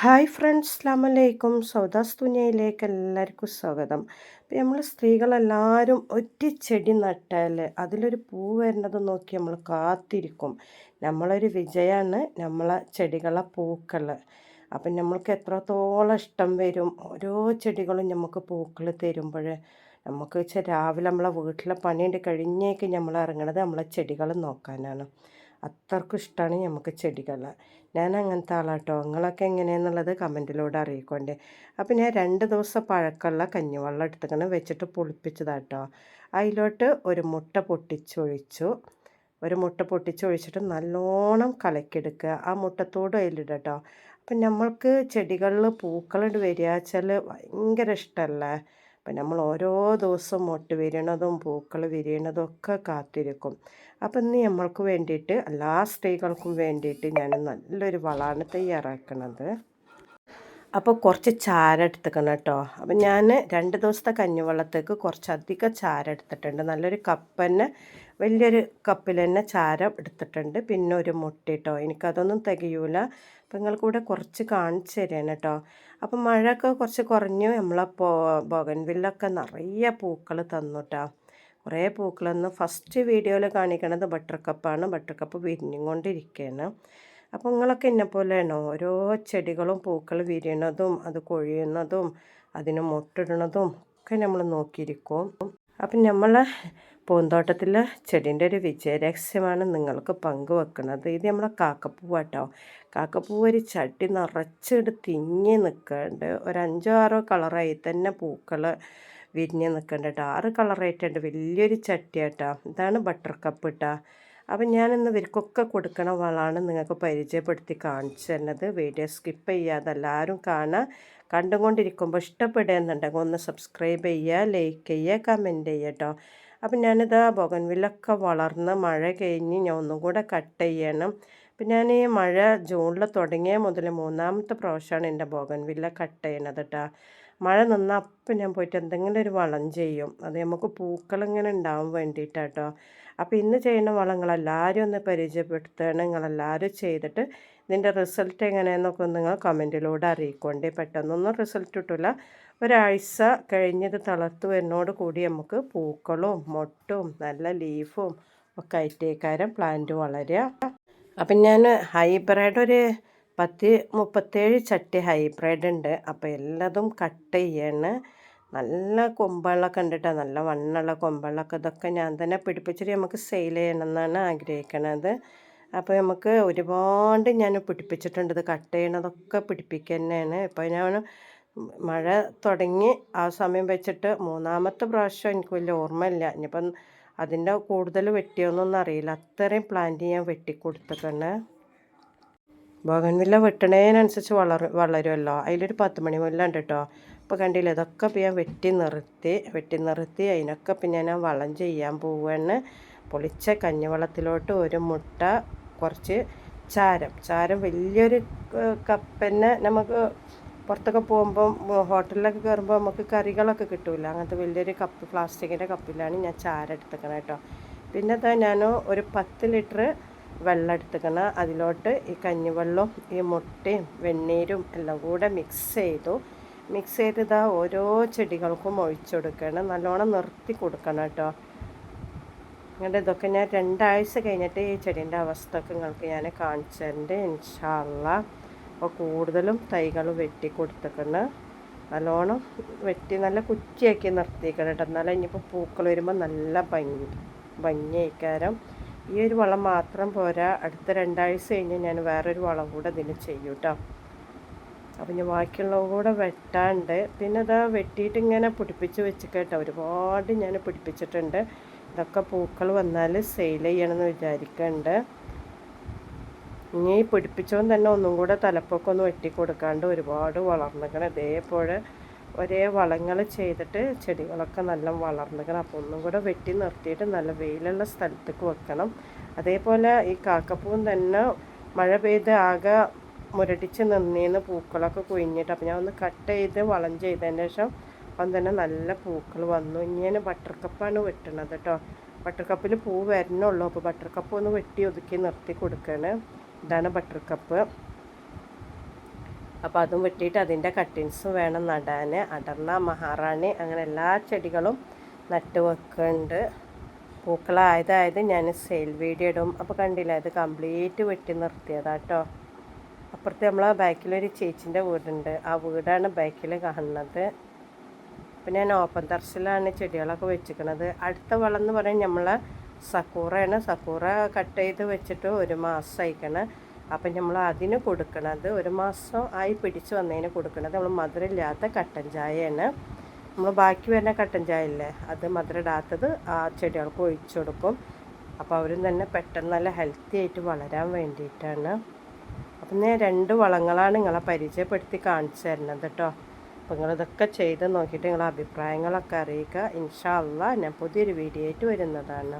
Hi friends അസ്ലാമലൈക്കും സൗദാസ് തുനിയയിലേക്ക് എല്ലാവർക്കും സ്വാഗതം. ഇപ്പം നമ്മൾ സ്ത്രീകളെല്ലാവരും ഒറ്റ ചെടി നട്ടാൽ അതിലൊരു പൂ വരുന്നത് നോക്കി നമ്മൾ കാത്തിരിക്കും. നമ്മളൊരു വിജയമാണ് നമ്മളെ ചെടികളെ പൂക്കൾ അപ്പം നമ്മൾക്ക് എത്രത്തോളം ഇഷ്ടം വരും ഓരോ ചെടികളും നമുക്ക് പൂക്കൾ തരുമ്പോൾ നമുക്ക് വെച്ചാൽ രാവിലെ നമ്മളെ വീട്ടിലെ പണിയുണ്ട് കഴിഞ്ഞേക്ക് നമ്മൾ ഇറങ്ങണത് നമ്മളെ ചെടികൾ നോക്കാനാണ്. അത്രക്കും ഇഷ്ടമാണ് നമുക്ക് ചെടികൾ ഞാൻ അങ്ങനത്തെ ആളാട്ടോ. നിങ്ങളൊക്കെ എങ്ങനെയാണെന്നുള്ളത് കമന്റിലൂടെ അറിയിക്കൊണ്ടേ. അപ്പം ഞാൻ രണ്ട് ദിവസം പഴക്കമുള്ള കഞ്ഞിവെള്ളം എടുത്തിങ്ങനെ വെച്ചിട്ട് പുളിപ്പിച്ചതാട്ടോ. അതിലോട്ട് ഒരു മുട്ട പൊട്ടിച്ചൊഴിച്ചു. ഒരു മുട്ട പൊട്ടിച്ചൊഴിച്ചിട്ട് നല്ലോണം കലക്കിയെടുക്കുക. ആ മുട്ടത്തോട് അതിലിടട്ടോ. അപ്പം നമ്മൾക്ക് ചെടികളിൽ പൂക്കളുണ്ട് വരിക വെച്ചാൽ ഭയങ്കര ഇഷ്ടമല്ലേ? അപ്പം നമ്മൾ ഓരോ ദിവസവും മൊട്ട് വിരിയണതും പൂക്കൾ വിരിയണതും ഒക്കെ കാത്തിരിക്കും. അപ്പം ഇന്ന് നമ്മൾക്ക് വേണ്ടിയിട്ട് എല്ലാ സ്ത്രീകൾക്കും വേണ്ടിയിട്ട് ഞാൻ നല്ലൊരു വളമാണ് തയ്യാറാക്കുന്നത് അപ്പോൾ കുറച്ച് ചാര എടുത്തേക്കണം കേട്ടോ. അപ്പം ഞാൻ രണ്ട് ദിവസത്തെ കഞ്ഞിവെള്ളത്തേക്ക് കുറച്ചധികം ചാര എടുത്തിട്ടുണ്ട്. നല്ലൊരു കപ്പ് തന്നെ വലിയൊരു കപ്പിൽ തന്നെ ചാര എടുത്തിട്ടുണ്ട്. പിന്നെ ഒരു മുട്ട കേട്ടോ. എനിക്കതൊന്നും തികയൂല. അപ്പം നിങ്ങൾ കൂടെ കുറച്ച് കാണിച്ചു തരാണ് കേട്ടോ. അപ്പം മഴയൊക്കെ കുറച്ച് കുറഞ്ഞു. നമ്മളെ പോ ബോഗൻവില്ലൊക്കെ നിറയെ പൂക്കൾ തന്നു കേട്ടോ. കുറേ പൂക്കളൊന്നും ഫസ്റ്റ് വീഡിയോയിൽ കാണിക്കണത് ബട്ടർ കപ്പാണ് ബട്ടർ കപ്പ് വിരിഞ്ഞും കൊണ്ടിരിക്കുകയാണ് അപ്പോൾ നിങ്ങളൊക്കെ എന്നെ പോലെയാണോ? ഓരോ ചെടികളും പൂക്കൾ വിരിയണതും അത് കൊഴിയുന്നതും അതിന് മുട്ടിടുന്നതും ഒക്കെ നമ്മൾ നോക്കിയിരിക്കും. അപ്പം നമ്മൾ പൂന്തോട്ടത്തിൽ ചെടീന്റെ ഒരു വിജയരഹസ്യമാണ് നിങ്ങൾക്ക് പങ്കുവെക്കുന്നത് ഇത് നമ്മളെ കാക്കപ്പൂവാട്ടോ. കാക്കപ്പൂ ഒരു ചട്ടി നിറച്ചിട്ട് തിങ്ങി നിൽക്കുന്നുണ്ട് ഒരു അഞ്ചോ ആറോ കളറായി തന്നെ പൂക്കൾ വിരിഞ്ഞ് നിൽക്കുന്നുണ്ട് ആറ് കളറായിട്ടുണ്ട്. വലിയൊരു ചട്ടിയാട്ടോ. ഇതാണ് ബട്ടർ കപ്പ് ഇട്ടാ അപ്പം ഞാനിന്ന് ഇവർക്കൊക്കെ കൊടുക്കണ വളമാണ് നിങ്ങൾക്ക് പരിചയപ്പെടുത്തി കാണിച്ചു തരുന്നത്. വീഡിയോ സ്കിപ്പ് ചെയ്യാതെ എല്ലാവരും കാണുക. കണ്ടുകൊണ്ടിരിക്കുമ്പോൾ ഇഷ്ടപ്പെടുന്നുണ്ടെങ്കിൽ ഒന്ന് സബ്സ്ക്രൈബ് ചെയ്യുക ലൈക്ക് ചെയ്യുക കമന്റ് ചെയ്യുക കേട്ടോ. അപ്പം ഞാനിതാ ബൊഗൻവില്ലൊക്കെ വളർന്ന് മഴ കഴിഞ്ഞ് ഞാൻ ഒന്നും കൂടെ കട്ട് ചെയ്യണം. അപ്പം ഞാൻ ഈ മഴ ജൂണിൽ തുടങ്ങിയ മുതൽ മൂന്നാമത്തെ പ്രാവശ്യമാണ് എന്റെ ബോഗൻവില്ല കട്ട് ചെയ്യണത് കേട്ടോ. മഴ നിന്നാൽ അപ്പം ഞാൻ പോയിട്ട് എന്തെങ്കിലും ഒരു വളം ചെയ്യും. അത് നമുക്ക് പൂക്കളിങ്ങനെ ഉണ്ടാവാൻ വേണ്ടിയിട്ടാട്ടോ. അപ്പോൾ ഇന്ന് ചെയ്യുന്ന വളങ്ങളെല്ലാവരും ഒന്ന് പരിചയപ്പെടുത്തണം. നിങ്ങളെല്ലാവരും ചെയ്തിട്ട് ഇതിന്റെ റിസൾട്ട് എങ്ങനെയെന്നൊക്കെ നിങ്ങൾ കമന്റിലൂടെ അറിയിക്കൊണ്ടേ. പെട്ടെന്നൊന്നും റിസൾട്ട് കിട്ടില്ല ഒരാഴ്ച കഴിഞ്ഞത് തളർത്ത് വരുന്നോട് കൂടി നമുക്ക് പൂക്കളും മൊട്ടും നല്ല ലീഫും ഒക്കെ ആയിട്ടേക്കാരം പ്ലാന്റ് വളരുക. അപ്പം ഞാൻ ഹൈബ്രിഡ് ഒരു പത്ത് മുപ്പത്തേഴ് ചട്ടി ഹൈബ്രിഡ് ഉണ്ട്. അപ്പോൾ എല്ലാതും കട്ട് ചെയ്യാണ്. നല്ല കൊമ്പുകളൊക്കെ ഉണ്ട് നല്ല വണ്ണുള്ള കൊമ്പുകളൊക്കെ ഇതൊക്കെ ഞാൻ തന്നെ പിടിപ്പിച്ചിട്ട് നമുക്ക് സെയിൽ ചെയ്യണമെന്നാണ് ആഗ്രഹിക്കണത്. അപ്പോൾ നമുക്ക് ഒരുപാട് ഞാൻ പിടിപ്പിച്ചിട്ടുണ്ട്. ഇത് കട്ട് ചെയ്യണതൊക്കെ പിടിപ്പിക്കുക തന്നെയാണ്. ഇപ്പോൾ ഞാൻ മഴ തുടങ്ങി ആ സമയം വെച്ചിട്ട് മൂന്നാമത്തെ പ്രാവശ്യം എനിക്ക് വലിയ ഓർമ്മയില്ല. ഇനിയിപ്പം അതിന്റെ കൂടുതൽ വെട്ടിയൊന്നും അറിയില്ല. അത്രയും പ്ലാന്റ് ഞാൻ വെട്ടിക്കൊടുത്തിട്ടുണ്ട് ബോഗൻവില്ല വെട്ടണേനനുസരിച്ച് വളർ വളരുമല്ലോ അതിലൊരു പത്ത് മണി മുല്ലുണ്ട് കേട്ടോ അപ്പോൾ കണ്ടില്ല ഇതൊക്കെ ഇപ്പം ഞാൻ വെട്ടി നിർത്തി വെട്ടി നിർത്തി അതിനൊക്കെ പിന്നെ ഞാൻ വളം ചെയ്യാൻ പോവുകയാണ് പൊളിച്ച കഞ്ഞിവെള്ളത്തിലോട്ട് ഒരു മുട്ട കുറച്ച് ചാരം. ചാരം വലിയൊരു കപ്പന്നെ നമുക്ക് പുറത്തൊക്കെ പോകുമ്പം ഹോട്ടലിലൊക്കെ കയറുമ്പോൾ നമുക്ക് കറികളൊക്കെ കിട്ടില്ല അങ്ങനത്തെ വലിയൊരു കപ്പ് പ്ലാസ്റ്റിക്കിന്റെ കപ്പിലാണ് ഞാൻ ചാരം എടുത്തേക്കണത് കേട്ടോ പിന്നെ അതാ ഞാൻ ഒരു പത്ത് ലിറ്റർ വെള്ളം എടുത്തേക്കണം. അതിലോട്ട് ഈ കഞ്ഞിവെള്ളവും ഈ മുട്ടയും വെണ്ണീരും എല്ലാം കൂടെ മിക്സ് ചെയ്തു. മിക്സ് ചെയ്ത് ഇതാ ഓരോ ചെടികൾക്കും ഒഴിച്ചു കൊടുക്കണം നല്ലോണം നിർത്തി കൊടുക്കണം കേട്ടോ. അങ്ങനെ ഇതൊക്കെ ഞാൻ രണ്ടാഴ്ച കഴിഞ്ഞിട്ട് ഈ ചെടീന്റെ അവസ്ഥ ഒക്കെ നിങ്ങൾക്ക് ഞാൻ കാണിച്ചു തരുന്നുണ്ട് ഇൻഷാല്ല അപ്പോൾ കൂടുതലും തൈകൾ വെട്ടി കൊടുത്തേക്കണം. നല്ലോണം വെട്ടി നല്ല കുറ്റിയാക്കി നിർത്തിയേക്കണം കേട്ടോ എന്നാലും ഇനിയിപ്പോൾ പൂക്കൾ വരുമ്പോൾ നല്ല ഭംഗി ഭംഗിയായിക്കാരം. ഈ ഒരു വളം മാത്രം പോരാ. അടുത്ത രണ്ടാഴ്ച കഴിഞ്ഞ് ഞാൻ വേറൊരു വളം കൂടെ ഇതിന് ചെയ്യൂട്ടോ. അപ്പം ഞാൻ ബാക്കിയുള്ളവ കൂടെ വെട്ടാണ്ട് പിന്നെ അതാ വെട്ടിയിട്ട് ഇങ്ങനെ പിടിപ്പിച്ച് കേട്ടോ ഒരുപാട് ഞാൻ പിടിപ്പിച്ചിട്ടുണ്ട്. ഇതൊക്കെ പൂക്കൾ വന്നാൽ സെയിൽ ചെയ്യണമെന്ന് വിചാരിക്കുന്നുണ്ട് ഇനി പിടിപ്പിച്ചോൻ തന്നെ ഒന്നും കൂടെ തലപ്പൊക്കെ ഒന്ന് വെട്ടി കൊടുക്കാണ്ട് ഒരുപാട് വളർന്നിക്കണം. ഇതേപോലെ ഒരേ വളങ്ങൾ ചെയ്തിട്ട് ചെടികളൊക്കെ നല്ല വളർന്നിക്കണം. അപ്പോൾ ഒന്നും കൂടെ വെട്ടി നിർത്തിയിട്ട് നല്ല വെയിലുള്ള സ്ഥലത്തേക്ക് വെക്കണം. അതേപോലെ ഈ കാക്കപ്പൂവും തന്നെ മഴ പെയ്ത് ആകെ മുരടിച്ച് നിന്നീന്ന് പൂക്കളൊക്കെ കുഴിഞ്ഞിട്ട് അപ്പോൾ ഞാൻ ഒന്ന് കട്ട് ചെയ്ത് വളം ചെയ്തതിന് ശേഷം അപ്പം തന്നെ നല്ല പൂക്കൾ വന്നു. ഇങ്ങനെ ബട്ടർ കപ്പാണ് വെട്ടണത് കേട്ടോ ബട്ടർ കപ്പിൽ പൂ വരണുള്ളൂ. അപ്പോൾ ബട്ടർ കപ്പ് ഒന്ന് വെട്ടി ഒതുക്കി നിർത്തി കൊടുക്കുകയാണ് ഇതാണ് ബട്ടർ കപ്പ് അപ്പോൾ അതും വെട്ടിയിട്ട് അതിന്റെ കട്ടിങ്സും വേണം നടാൻ അടർന്ന മഹാറാണി അങ്ങനെ എല്ലാ ചെടികളും നട്ട് വെക്കുന്നുണ്ട് പൂക്കളായതായത് ഞാൻ സെയിൽ വീഡിയോ ഇടും. അപ്പോൾ കണ്ടില്ല ഇത് കംപ്ലീറ്റ് വെട്ടി നിർത്തിയതാട്ടോ അപ്പുറത്ത് നമ്മളെ ബാക്കിലൊരു ചേച്ചിന്റെ വീടുണ്ട്. ആ വീടാണ് ബാക്കിൽ കാണുന്നത്. പിന്നെ ഞാൻ ഓപ്പൺ തറച്ചിലാണ് ചെടികളൊക്കെ വെച്ചിരിക്കുന്നത് അടുത്ത വളം എന്ന് പറയാൻ നമ്മളെ സക്കൂറയാണ്. സക്കൂറ കട്ട് ചെയ്ത് വെച്ചിട്ട് ഒരു മാസം അയക്കണം അപ്പം നമ്മൾ അതിന് കൊടുക്കണത് ഒരു മാസം ആയി പിടിച്ച് വന്നതിന് കൊടുക്കണത് നമ്മൾ മധുരമില്ലാത്ത കട്ടൻ ചായയാണ്. നമ്മൾ ബാക്കി വരുന്ന കട്ടൻ ചായ ഇല്ലേ അത് മധുരം ഇടാത്തത് ആ ചെടികൾക്ക് ഒഴിച്ചു കൊടുക്കും. അപ്പോൾ അവരും തന്നെ പെട്ടെന്ന് നല്ല ഹെൽത്തി ആയിട്ട് വളരാൻ വേണ്ടിയിട്ടാണ്. അപ്പം ഞാൻ രണ്ട് വളങ്ങളാണ് നിങ്ങളെ പരിചയപ്പെടുത്തി കാണിച്ചു തരുന്നത് കേട്ടോ അപ്പോൾ നിങ്ങളിതൊക്കെ ചെയ്ത് നോക്കിയിട്ട് നിങ്ങളെ അഭിപ്രായങ്ങളൊക്കെ അറിയിക്കുക. ഇൻഷാ അള്ളാ ഞാൻ പുതിയൊരു വീഡിയോ ആയിട്ട് വരുന്നതാണ്.